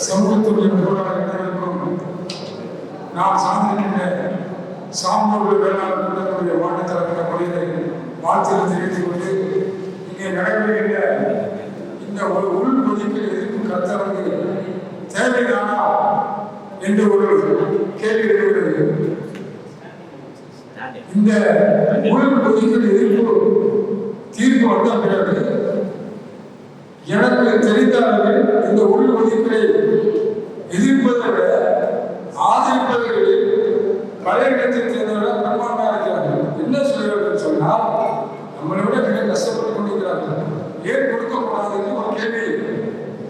சமூகத்துடைய நிர்வாகிகளுக்கும் நான் சார்ந்திருக்கின்ற சாம்பூர் வேளாண் கூட்டத்துடைய மாநில தலைவர் பணிகளை தெரிவித்துக் கொண்டு இங்கே நடைபெறுகின்ற இந்த ஒரு உள் ஒதுக்கீடு எதிர்ப்பு கருத்தரங்கு தேவைதானா என்று ஒரு கேள்வி எழுகிறது இந்த உள் ஒதுக்கீடு எதிர்ப்பு தீர்ப்பு வந்த பிறகு எனக்கு தெரிந்த அளவில் இந்த உள் ஒதுக்கீடை எதிர்ப்பதை விட ஆதரிப்பவர்களில் பழைய இடத்தை சேர்ந்தவர்கள் பெரும்பான்மையாக இருக்கிறார்கள். என்ன சொல்கிறார்கள் சொன்னால் நம்மளை விட மிக கஷ்டப்பட்டு கொண்டிருக்கிறார்கள். ஏன் கொடுக்கக்கூடாது என்று ஒரு கேள்வி.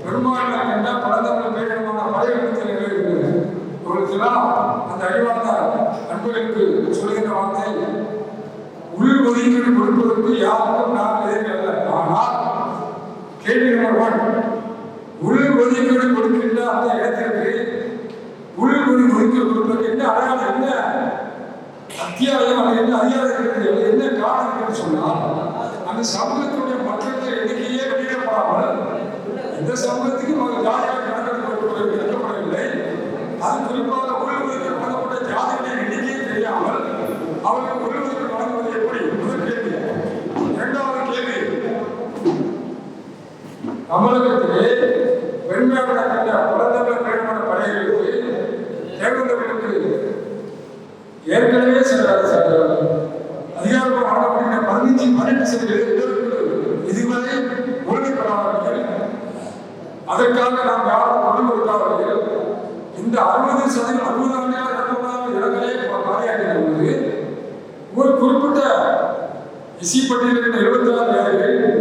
பெரும்பான்மை கண்ட பலதமிழ் பேரிடமான பழைய இடத்தில் இருக்கிறது இவர்களுக்கெல்லாம் அந்த அறிவார்ந்த அன்பர்களுக்கு சொல்கின்ற வார்த்தை உள் ஒதுக்கீடு கொடுப்பதற்கு யாருக்கும் நான் எதிர்க்கல்ல ஆனால் கேள்வி நம்பர் ஒன் உள் ஒதுக்கீடு கொடுக்கின்ற அந்த இடத்திற்கு உள் ஒதுக்கீடு கொடுப்பதற்கு என்ன அடையாளம் என்ன? அத்தியாயம் அது என்ன அதிகாரம் இருக்கிறது என்ன காரணம் என்று சொன்னால் அந்த சமூகத்துடைய மக்களுடைய எண்ணிக்கையே வெளியிடப்படாமல் எந்த சமூகத்துக்கும் அவர் ஜாதியாக கணக்கெடுக்கப்பட எடுக்கப்படவில்லை அது குறிப்பாக உள் ஒதுக்கீடு வழங்கப்பட்ட ஜாதிகளின் எண்ணிக்கையே தெரியாமல் அவர்களுக்கு உள் ஒதுக்கீடு வழங்குவது எப்படி முதல் கேள்வி இரண்டாவது கேள்வி தமிழகத்திலே பெருமையாக கண்ட குழந்தைகள் பெருமான படைகளுக்கு தேர்ந்தவர்களுக்கு ஏற்கனவே சில அதிகாரம் வழங்கப்படுகிற பதினஞ்சு பன்னெண்டு சதவீத இதுவரை முழுமைப்படாதவர்கள் அதற்காக நாம் யாரும் கொண்டு கொடுக்காதவர்கள். இந்த அறுபது சதவீதம் அறுபது ஆண்டுகள் இரண்டாவது இடங்களே காலியாகிற போது ஒரு குறிப்பிட்ட இசைப்பட்டியலில் இருபத்தி ஆறு பேர்கள்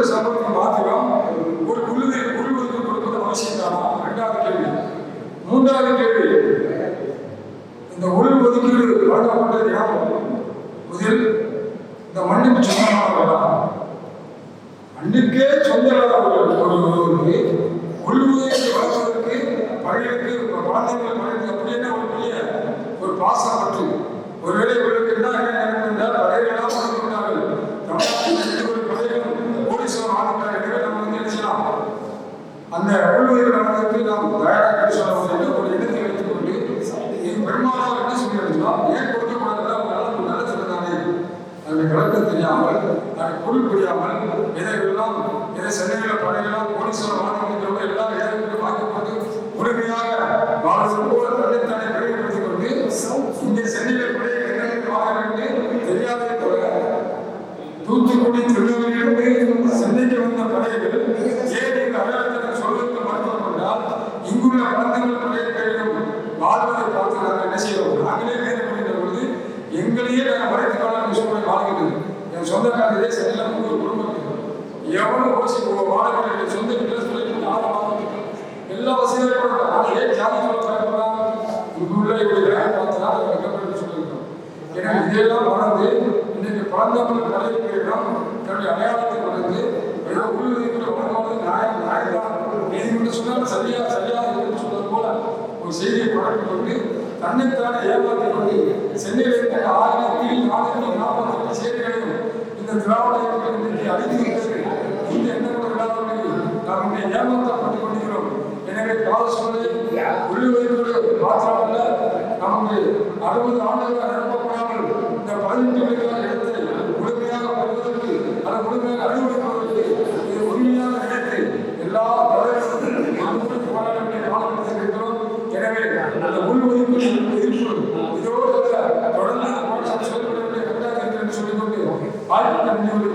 கொடுத்த குறிப்பிட்ட சம்பவத்தை மாத்திரம் ஒரு குழுவை குழுவுக்கு கொடுப்பது அவசியம் தானா. இரண்டாவது கேள்வி. மூன்றாவது கேள்வி. இந்த உள் ஒதுக்கீடு வழங்கப்பட்டது யாரும் முதல் இந்த மண்ணுக்கு சொந்தமானவர்களா மண்ணுக்கே சொந்தமான ஒரு உள் ஒதுக்கீடு வழங்குவதற்கு பள்ளிகளுக்கு குழந்தைகளுக்கு பள்ளிகளுக்கு அப்படின்னு ஒரு பெரிய ஒரு பாசப்பட்டு ஒருவேளை இவர்களுக்கு என்ன நடக்கும் என்றால் படையெல்லாம் கொடுக்கிறார்கள் தமிழ்நாட்டில் ஒரு படைகளும் போலீஸும் ஆளுநர் எனவே நம்ம வந்து நினைச்சலாம் அந்த உள்வீடு நடந்ததுக்கு நாம் தயாராக சொல்ல வேண்டும் ஒரு இடத்தை வைத்துக் கொண்டு இது பெரும்பாலும் என்ன சொல்லியிருந்தா ஏன் கொடுக்கக்கூடாது அவங்க நல்ல நல்ல தானே அதனுடைய விளக்கம் தெரியாமல் அதை பொருள் புரியாமல் எதையெல்லாம் எதை சென்னையில் படையெல்லாம் போலீஸோட மாநிலங்களோட எல்லாம் இடங்களுக்கு வாங்கி போட்டு முழுமையாக வாழ்வது போல தன்னைத்தானே விரைவுபடுத்திக் கொண்டு இங்கே சென்னையில் படையை வாங்க வேண்டும் தெரியாதே தவிர தூத்துக்குடி திருநெல்வேலியிலிருந்து சென்னைக்கு வந்த படைகள் ஏன் இந்த அடையாளத்தை சொல்வதற்கு மருத்துவம் என்றால் இங்குள்ள என் இதே சென்னையில் மூன்று குடும்பத்துக்கு. எவனும் ஓசி வாழக்கூடிய சொந்த வீட்டில் சொல்லிட்டு ஆரம்பம் எல்லா வசதியும் கூட நான் ஏன் ஜாதி சொல்ல பயப்படுறான் இங்குள்ள இவருடைய பார்த்தா வெக்கப்பட்டு சொல்லியிருக்கோம் எனவே இதெல்லாம் வளர்ந்து இன்னைக்கு பழந்தமிழ் கலைஞர்களிடம் தன்னுடைய அடையாளத்தை வளர்ந்து ஏதோ உள்ளுக்குள்ள வழங்குவது நியாயம் நியாயம்தான். நீதிமன்றம் சொன்னால் சரியா சரியா இருக்குன்னு சொல்வது போல ஒரு செய்தியை பழக்கி கொண்டு தன்னைத்தானே ஏமாற்றி கொண்டு சென்னையில் இருக்கிற ஆயிரத்தி நானூற்றி நாற்பத்தி செய்திகளையும் இந்த திராவிட இயக்கம் இன்னைக்கு அழிந்திருக்கிறது இந்த எண்ணங்களை விழாவில் நாம் இங்கே ஏமாற்றப்பட்டுக் கொண்டிருக்கிறோம். எனவே கால சூழலை உள்ளுவதற்கு மாத்திரமல்ல நமக்கு அறுபது ஆண்டுகளாக நிரப்பப்படாமல் இந்த பதினெட்டு Olha, meu